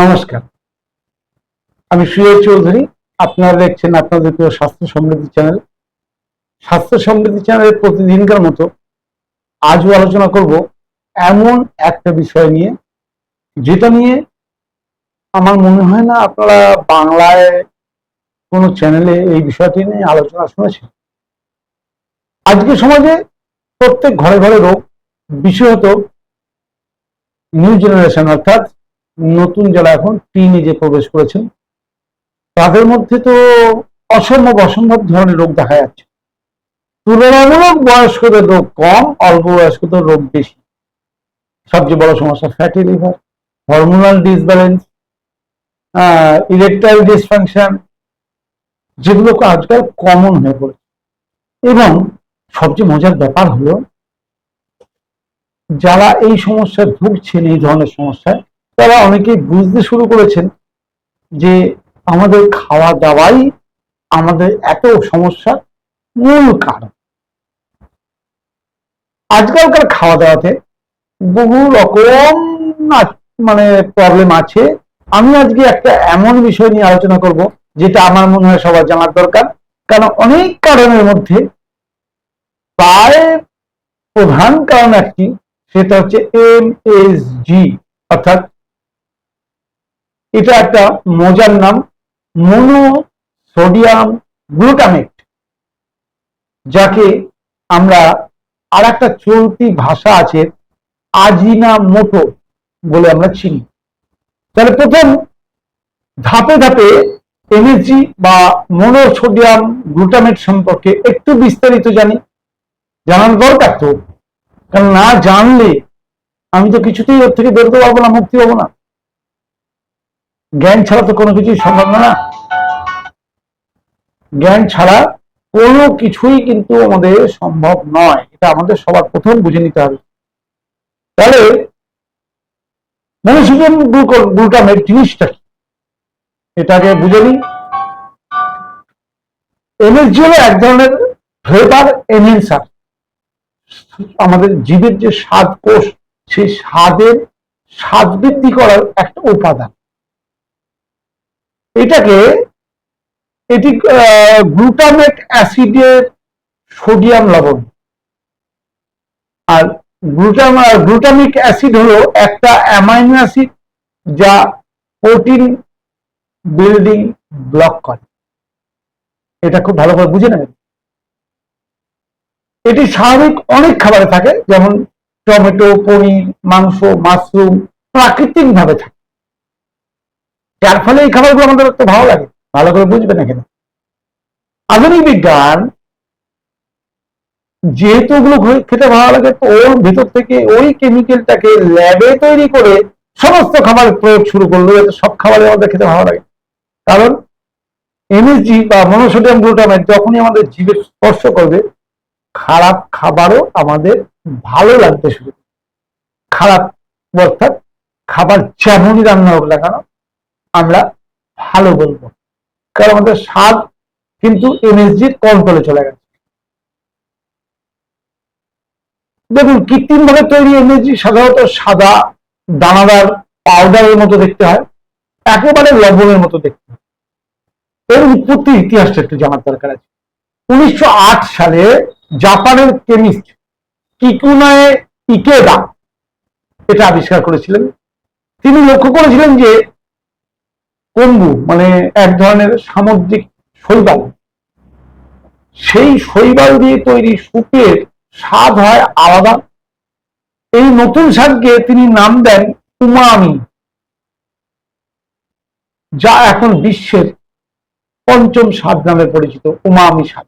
নমস্কার। আমি সুজয় চৌধুরী, আপনারা দেখছেন আপনাদের প্রিয় স্বাস্থ্য সমৃদ্ধি চ্যানেল। স্বাস্থ্য সমৃদ্ধি চ্যানেলের প্রতিদিনকার মতো আজও আলোচনা করব এমন একটা বিষয় নিয়ে, যেটা নিয়ে আমার মনে হয় না আপনারা বাংলায় কোনো চ্যানেলে এই বিষয়টি নিয়ে আলোচনা শুনেছেন। আজকে সমাজে প্রত্যেক ঘরে ঘরে রোগ, বিশেষত নিউ জেনারেশন, অর্থাৎ নতুন যারা এখন টিনেজে প্রবেশ করেছেন, তাদের মধ্যে তো অসম্ভব অসম্ভব ধরনের রোগ দেখা যাচ্ছে। তুলনামূলক বয়স্কদের রোগ কম, অল্প বয়স্কদের রোগ বেশি। সবচেয়ে বড় সমস্যা fatty liver hormonal disbalance electrolyte dysfunction যেগুলো আজকাল কমন হয়ে পড়েছে। এবং সবচেয়ে মজার ব্যাপার হলো, যারা এই সমস্যায় ভুগছেন, এই ধরনের সমস্যায় তারা অনেকেই বুঝতে শুরু করেছেন যে আমাদের খাওয়া দাওয়াই আমাদের এত সমস্যার মূল কারণ। আজকালকার খাওয়া দাওয়াতে বহু রকম মানে প্রবলেম আছে। আমি আজকে একটা এমন বিষয় নিয়ে আলোচনা করব, যেটা আমার মনে হয় সবার জানার দরকার। কারণ অনেক কারণের মধ্যে প্রায় প্রধান কারণ একটি, সেটা হচ্ছে এম এস জি অর্থাৎ এটা একটা মজার নাম মনো সোডিয়াম গ্লুটামেট যাকে আমরা আর একটা চলতি ভাষা আছে আজিনা মোটো বলে আমরা চিনি। তাহলে প্রথম ধাপে ধাপে এমএসজি বা মনো সোডিয়াম গ্লুটামেট সম্পর্কে একটু বিস্তারিত জানি, জানার দরকার তো। কারণ না জানলে আমি তো কিছুতেই ওর থেকে বেরোতে পারব না, মুক্তি পাবো না। জ্ঞান ছাড়া তো কোনো কিছুই সম্ভব না জ্ঞান ছাড়া কোনো কিছুই কিন্তু আমাদের সম্ভব নয়। এটা আমাদের সবার প্রথম বুঝে নিতে হবে। তাহলে মনোসিজম গ্লুটামেট জিনিসটা কি? এটাকে বুঝে নিই। এমএসজি হলো এক ধরনের ফ্লেভার এনহেন্সার আমাদের জীবের যে স্বাদ কোষ, সেই স্বাদের স্বাদ বৃদ্ধি করার একটা উপাদান। এটাকে এটি গ্লুটামেট অ্যাসিডের সোডিয়াম লবণ। আর গ্লুটাম গ্লুটামিক অ্যাসিড হলো একটা অ্যামাইনো অ্যাসিড যা প্রোটিন বিল্ডিং ব্লক করে। এটা খুব ভালো করে বুঝে নেবেন। এটি স্বাভাবিক অনেক খাবারে থাকে, যেমন টমেটো, পনির, মাংস, মাশরুম প্রাকৃতিক ভাবে থাকে। যার ফলে এই খাবারগুলো আমাদের একটু ভালো লাগে। ভালো করে বুঝবেন এখানে। আধুনিক বিজ্ঞান, যেহেতু ওগুলো খেতে ভালো লাগে, তো ওর ভিতর থেকে ওই কেমিক্যালটাকে ল্যাবে তৈরি করে সমস্ত খাবার প্রয়োগ শুরু করল, যাতে সব খাবারের আমাদের খেতে ভালো লাগে। কারণ এমএসজি বা মনোসোডিয়াম গ্লুটামেট যখনই আমাদের জীবে স্পর্শ করবে, খারাপ খাবারও আমাদের ভালো লাগতে শুরু খারাপ অর্থাৎ খাবার যেমনই রান্না হোক না কেন আমরা ভালো বলব। কারণ আমাদের স্বাদ কিন্তু এমএসজির কন্ট্রোলে চলে গেছে। দেখুন কৃত্রিম ভাবে তৈরি এমএসজি সাধারণত সাদা দানাদার পাউডারের মতো দেখতে হয়, একেবারে লবণের মতো দেখতে হয়। এর উৎপত্তির ইতিহাসটা একটু জানার দরকার আছে। উনিশশো আট সালে জাপানের কেমিস্ট কিকুনায় ইকেদা, এটা আবিষ্কার করেছিলেন। তিনি লক্ষ্য করেছিলেন যে কম্বু মানে এক ধরনের সামুদ্রিক শৈবাল। সেই শৈবাল দিয়ে তৈরি সুপের স্বাদ হয় আলাদা। এই নতুন স্বাদকে তিনি নাম দেন উমামি, যা এখন বিশ্বের পঞ্চম স্বাদ নামে পরিচিত, উমামি স্বাদ।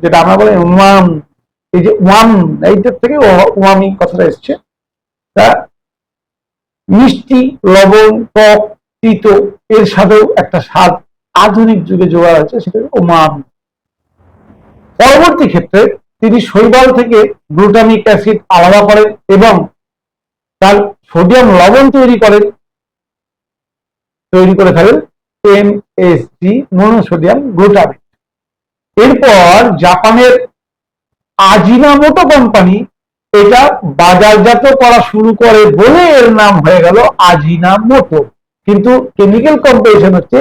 যেটা আমরা বলি উমাম, এই যে ওয়াম এইটার থেকে উমামি কথাটা এসছে। তা মিষ্টি, লবণ টক তিত, এর সাথেও একটা স্বাদ আধুনিক যুগে জোগাড় আছে, সেটা উমাম পরবর্তী ক্ষেত্রে তিনি শৈবাল থেকে গ্লুটামিক অ্যাসিড আলাদা করেন এবং তার সোডিয়াম লবণ তৈরি করেন। তৈরি করে ফেলেন এমএসজি মনোসোডিয়াম গ্লুটামেট এরপর জাপানের আজিনামোটো কোম্পানি এটা বাজারজাত করা শুরু করে বলে এর নাম হয়ে গেল আজিনামোটো। কিন্তু কেমিক্যাল কম্পোজিশন হচ্ছে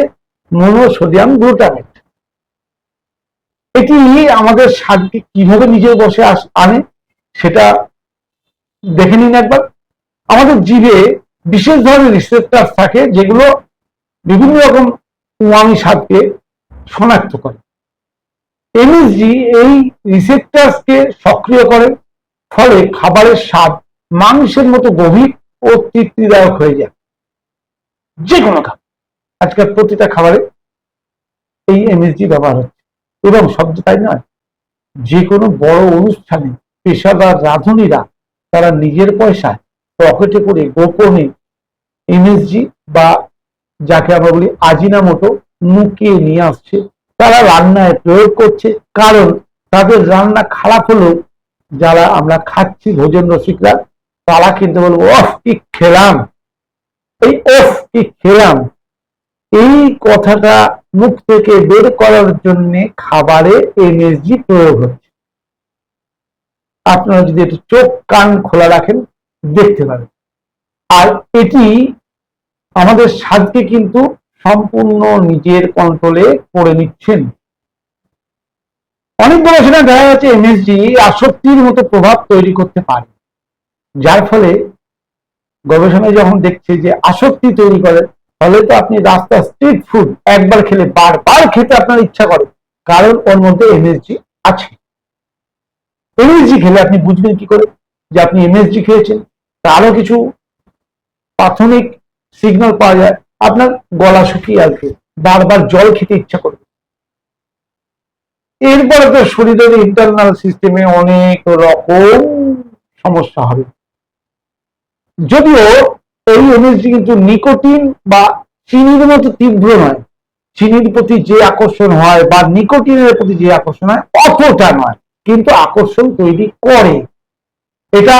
মনোসোডিয়াম গ্লুটামেট এটি আমাদের স্বাদকে কীভাবে নিজের বসে আনে সেটা দেখে নিন একবার। আমাদের জিভে বিশেষ ধরনের রিসেপ্টার থাকে যেগুলো বিভিন্ন রকম উমামি স্বাদকে শনাক্ত করে। এমএসজি এই রিসেপ্টার্সকে সক্রিয় করে, ফলে খাবারের স্বাদ মাংসের মতো গভীর ও তৃপ্তিদায়ক হয়ে যায়। যে কোনো খাবার। আজকাল প্রতিটা খাবারে এই এমএসজি ব্যবহার হচ্ছে। এবং শব্দ তাই নয় যে কোনো বড় অনুষ্ঠানে পেশাদার রাঁধুনিরা তারা নিজের পয়সায় পকেটে করে গোপনে এমএসজি বা যাকে আমরা বলি আজিনা মতো মুকিয়ে নিয়ে আসছে। তারা রান্নায় প্রয়োগ করছে, কারণ তাদের রান্না খারাপ হলেও যারা আমরা খাচ্ছি ভোজন রসিকরা, তারা কিন্তু বলব ওফ কি খেলাম! এই ওফ, কি খেলাম? এই কথাটা মুখ থেকে বের করার জন্য খাবারে এমএসজি প্রয়োগ হচ্ছে। আপনারা যদি একটু চোখ, কান খোলা রাখেন, দেখতে পাবেন। আর এটি আমাদের স্বাদকে কিন্তু সম্পূর্ণ নিজের কন্ট্রোলে করে নিচ্ছেন। অনেক গবেষণা দেখা যাচ্ছে এমএসজি আসক্তির মতো প্রভাব তৈরি করতে পারে। যার ফলে গবেষণায় যখন দেখছে যে আসক্তি তৈরি করে ফলে তো আপনি রাস্তা স্ট্রিট ফুড একবার খেলে বারবার খেতে আপনার ইচ্ছা করে। কারণ ওর মধ্যে এমএসজি আছে। এমএসজি খেলে আপনি বুঝবেন কি করে? যে আপনি এমএসজি খেয়েছেন তারও কিছু প্রাথমিক সিগন্যাল পাওয়া যায়। আপনার গলা শুকিয়ে আসবে, বারবার জল খেতে ইচ্ছা করবে। এরপরে তো শরীরের ইন্টারনাল সিস্টেমে অনেক রকম সমস্যা হবে। যদিও এই এমএসজি কিন্তু নিকোটিন বা চিনির মতো তীব্র নয়। চিনির প্রতি যে আকর্ষণ হয় বা নিকোটিনের প্রতি যে আকর্ষণ হয়, অতটা নয়। কিন্তু আকর্ষণ তৈরি করে। এটা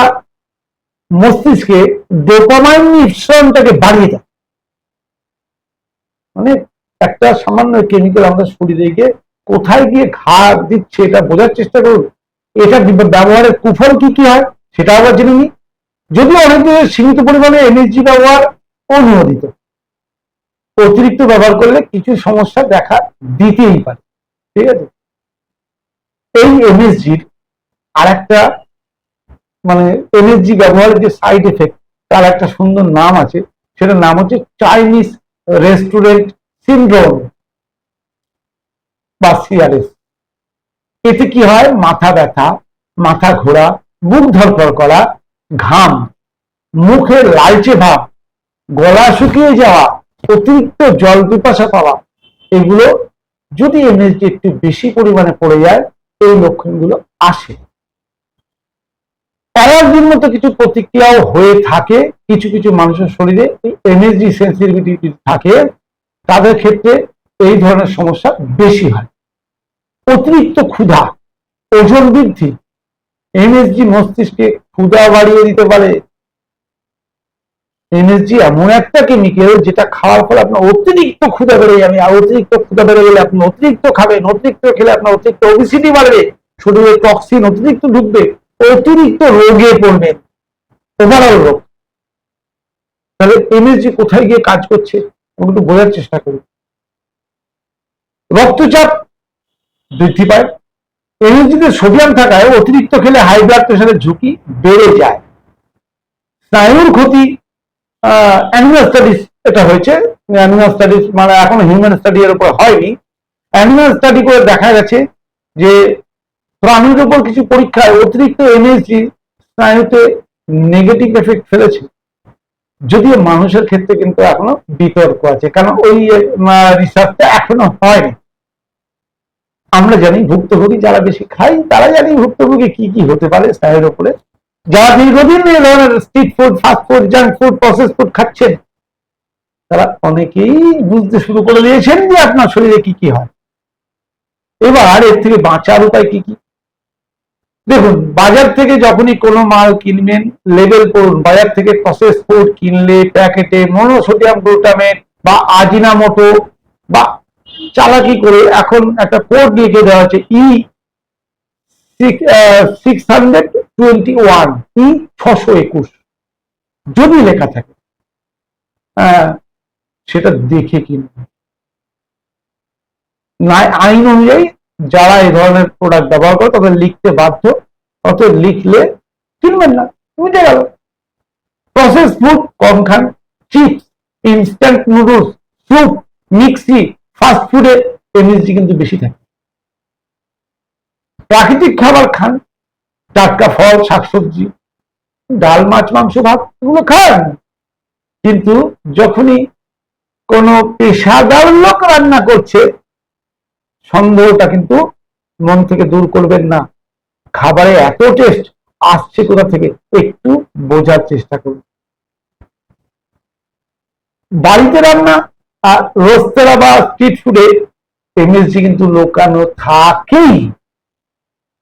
মস্তিষ্কে ডোপামাইন নিঃসরণটাকে বাড়িয়ে দেয়। মানে একটা সামান্য কেমিক্যাল আমাদের শরীরে গিয়ে কোথায় গিয়ে ঘা দিচ্ছে এটা বোঝার চেষ্টা করুন। এটা ব্যবহারের কুফল কি কি হয়, সেটা আবার জেনে নিই। যদিও অনেক সীমিত পরিমাণে এনার্জি ব্যবহার অনুমোদিত। অতিরিক্ত ব্যবহার করলে কিছু সমস্যা দেখা দিতেই পারে, ঠিক আছে? এই এমএসজির আর একটা মানে এনার্জি ব্যবহারের যে সাইড এফেক্ট তার একটা সুন্দর নাম আছে, সেটার নাম হচ্ছে চাইনিজ রেস্টুরেন্ট সিন্ড্রোম বা সিআরএস এতে কি হয়? মাথা ব্যথা, মাথা ঘোরা বুক ধরপড় করা ঘাম মুখে লালচে ভাব, গলা শুকিয়ে যাওয়া, অতিরিক্ত জল পিপাসা পাওয়া, এগুলো যদি এমএসজি একটু বেশি পরিমাণে পড়ে যায়, এই লক্ষণগুলো আসে। অ্যালার্জির মতো কিছু প্রতিক্রিয়াও হয়ে থাকে। কিছু কিছু মানুষের শরীরে এমএসজি সেন্সিটিভিটি থাকে। তাদের ক্ষেত্রে এই ধরনের সমস্যা বেশি হয়। অতিরিক্ত ক্ষুধা, ওজন বৃদ্ধি এমএসজি মস্তিষ্কে ক্ষুধা বাড়িয়ে দিতে পারে। এনার্জি এমন একটা কেমিক্যাল যেটা খাওয়ার ফলে আপনার অতিরিক্ত ক্ষুধা বেড়ে যাবে। আর অতিরিক্ত ক্ষুধা বেড়ে গেলে আপনি অতিরিক্ত খাবেন, অতিরিক্ত খেলে আপনার অতিরিক্ত ওবিসিটি বাড়বে, শরীরে টক্সিন অতিরিক্ত ঢুকবে, অতিরিক্ত রোগে পড়বেন ওভারঅল রোগ। তাহলে এনার্জি কোথায় গিয়ে কাজ করছে? একটু বোঝার চেষ্টা করুন। রক্তচাপ বৃদ্ধি পায়। এনার্জিতে সোডিয়াম থাকায় অতিরিক্ত খেলে হাই ব্লাড প্রেশারের ঝুঁকি বেড়ে যায়। স্নায়ুর ক্ষতি অ্যানিমাল স্টাডিজ এটা হয়েছে। অ্যানিমাল স্টাডিজ মানে এখন হিউম্যান স্টাডি এর উপর হয়নি। অ্যানিমাল স্টাডি করে দেখা গেছে যে প্রাণীর উপর কিছু পরীক্ষায় অতিরিক্ত এনার্জি স্নায়ুতে নেগেটিভ এফেক্ট ফেলেছে। যদিও মানুষের ক্ষেত্রে কিন্তু এখনও বিতর্ক আছে, কারণ ওই রিসার্চটা এখনও হয়নি। আমরা জানি ভুক্তভোগী যারা বেশি খাই তারা জানি ভুক্তভোগী কি কি হতে পারে স্নায়ুর উপরে যারা দীর্ঘদিন এই ধরনের street food fast food junk food process food খাচ্ছেন, তারা অনেকেই বুঝতে শুরু করে দিয়েছেন যে আপনার শরীরে কি কি হয়। এবার এর থেকে বাঁচার উপায় কি কি? দেখুন, বাজার থেকে যখনই কোনো মাল কিনবেন লেবেল করুন, বাজার থেকে প্রসেস ফুড কিনলে প্যাকেটে মনোসোডিয়াম গ্লুটামেট বা আজিনামোটো বা চালাকি করে এখন একটা কোড লিখে দেওয়া হচ্ছে E six hundred twenty one E ছশো একুশ। যদি লেখা থাকে সেটা দেখে কিনবেন না আইন অনুযায়ী যারা এই ধরনের প্রোডাক্ট ব্যবহার করে, তাদের লিখতে বাধ্য অত লিখলে কিনবেন না মিটে গেল। প্রসেস ফুড কম খান চিপস ইনস্ট্যান্ট নুডলস স্যুপ মিক্সি ফাস্ট ফুডে এমএসজি কিন্তু বেশি থাকে। প্রাকৃতিক খাবার খান, টাটকা ফল, শাকসবজি, ডাল, মাছ, মাংস, ভাত, এগুলো খান। কিন্তু যখনই কোনো পেশাদার লোক রান্না করছে, সন্দেহটা কিন্তু মন থেকে দূর করবেন না। খাবারে এত টেস্ট আসছে কোথা থেকে? একটু বোঝার চেষ্টা করুন। বাড়িতে রান্না আর রোস্তেরা বা স্ট্রিট ফুডে এমএসজি কিন্তু লোকানো থাকেই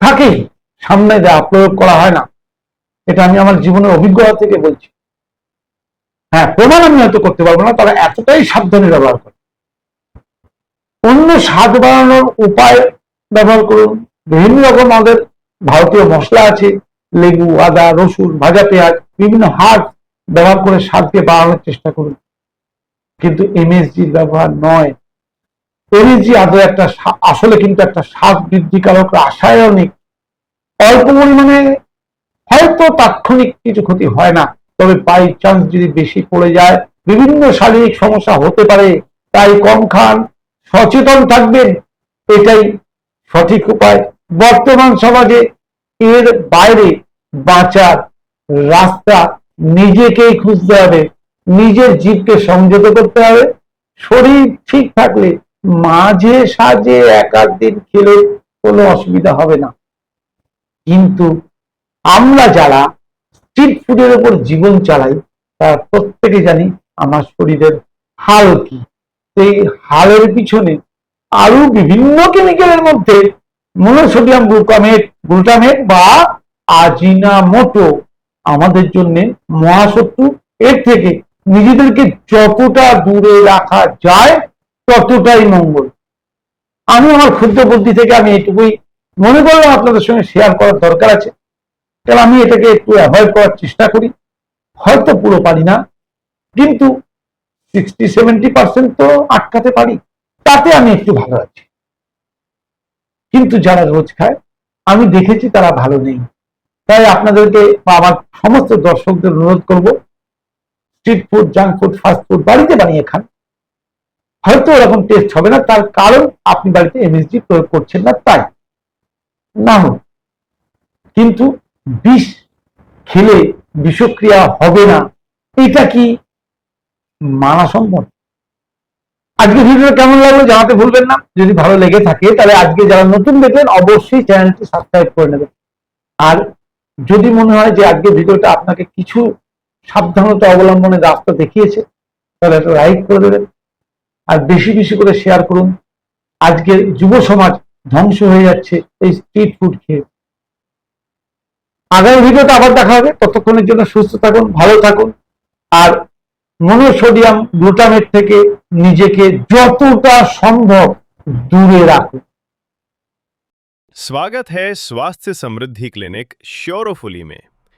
থাকেই। সামনে দেওয়া প্রয়োগ করা হয় না, এটা আমি আমার জীবনের অভিজ্ঞতা থেকে বলছি। হ্যাঁ প্রমাণ আমি হয়তো করতে পারব না তারা এতটাই সাবধানে ব্যবহার করে অন্য স্বাদ বাড়ানোর উপায় ব্যবহার করুন। বিভিন্ন রকম আমাদের ভারতীয় মশলা আছে, লেবু, আদা, রসুন, ভাজা, পেঁয়াজ, বিভিন্ন হাত ব্যবহার করে স্বাদকে বাড়ানোর চেষ্টা করুন। কিন্তু এমএসজি ব্যবহার নয়। এমএসজি আদৌ একটা আসলে কিন্তু একটা স্বাদ বৃদ্ধিকারক রাসায়নিক। অল্প পরিমাণে হয়তো তাৎক্ষণিক কিছু ক্ষতি হয় না, তবে বাই চান্স যদি বেশি পড়ে যায়, বিভিন্ন শারীরিক সমস্যা হতে পারে, তাই কম খান, সচেতন থাকবেন, এটাই সঠিক উপায়। বর্তমান সমাজে এর বাইরে বাঁচার রাস্তা নিজেকেই খুঁজতে হবে। নিজের জীবকে সংযত করতে হবে। শরীর ঠিক থাকলে মাঝে সাঝে এক আধ দিন খেলে কোনো অসুবিধা হবে না। কিন্তু আমরা যারা স্ট্রিট ফুডের ওপর জীবন চালাই, তারা প্রত্যেকে জানি আমার শরীরের হাল কি। সেই হালের পিছনে আরও বিভিন্ন কেমিক্যালের মধ্যে মনোসোডিয়াম গ্লুকামেট গ্লুটামেট বা আজিনামোটো আমাদের জন্য মহাশত্রু। এর থেকে নিজেদেরকে যতটা দূরে রাখা যায়, ততটাই মঙ্গল। আমি আমার ক্ষুদ্র বুদ্ধি থেকে আমি এটুকুই মনে করলাম আপনাদের সঙ্গে শেয়ার করার দরকার আছে। কারণ আমি এটাকে একটু অ্যাভয়েড করার চেষ্টা করি। হয়তো পুরো পারি না, কিন্তু সিক্সটি সেভেন্টি পার্সেন্ট তো আটকাতে পারি। তাতে আমি একটু ভালো আছি। কিন্তু যারা রোজ খায়, আমি দেখেছি তারা ভালো নেই। তাই আপনাদেরকে বা আমার সমস্ত দর্শকদের অনুরোধ করব street food junk food fast food বাড়িতে বানিয়ে খান। হয়তো ওরকম টেস্ট হবে না, তার কারণ আপনি বাড়িতে এমএসজি প্রয়োগ করছেন না তাই। না হোক, কিন্তু বিষ খেলে বিষক্রিয়া হবে না, এটা কি মানা সম্ভব আজকে ভিডিও কেমন লাগল জানাতে ভুলবেন না। যদি ভালো লেগে থাকে, তাহলে আজকে যারা নতুন দেখলেন, অবশ্যই চ্যানেলটি সাবস্ক্রাইব করে নেবেন। আর যদি মনে হয় যে আজকে ভিডিওটা আপনাকে কিছু সাবধানতা অবলম্বনের রাস্তা দেখিয়েছে তাহলে একটা লাইক করে দেবেন আর বেশি বেশি করে শেয়ার করুন আজকের যুব সমাজ ধ্বংস হয়ে যাচ্ছে এই স্ট্রিট ফুড খেয়ে আগামী ভিডিওতে আবার দেখা হবে ততক্ষণের জন্য সুস্থ থাকুন ভালো থাকুন আর মনোসোডিয়াম গ্লুটামেট থেকে নিজেকে যতটা সম্ভব দূরে রাখুন स्वागत है स्वास्थ्य समृद्धि क्लिनिक श्योरोफुली में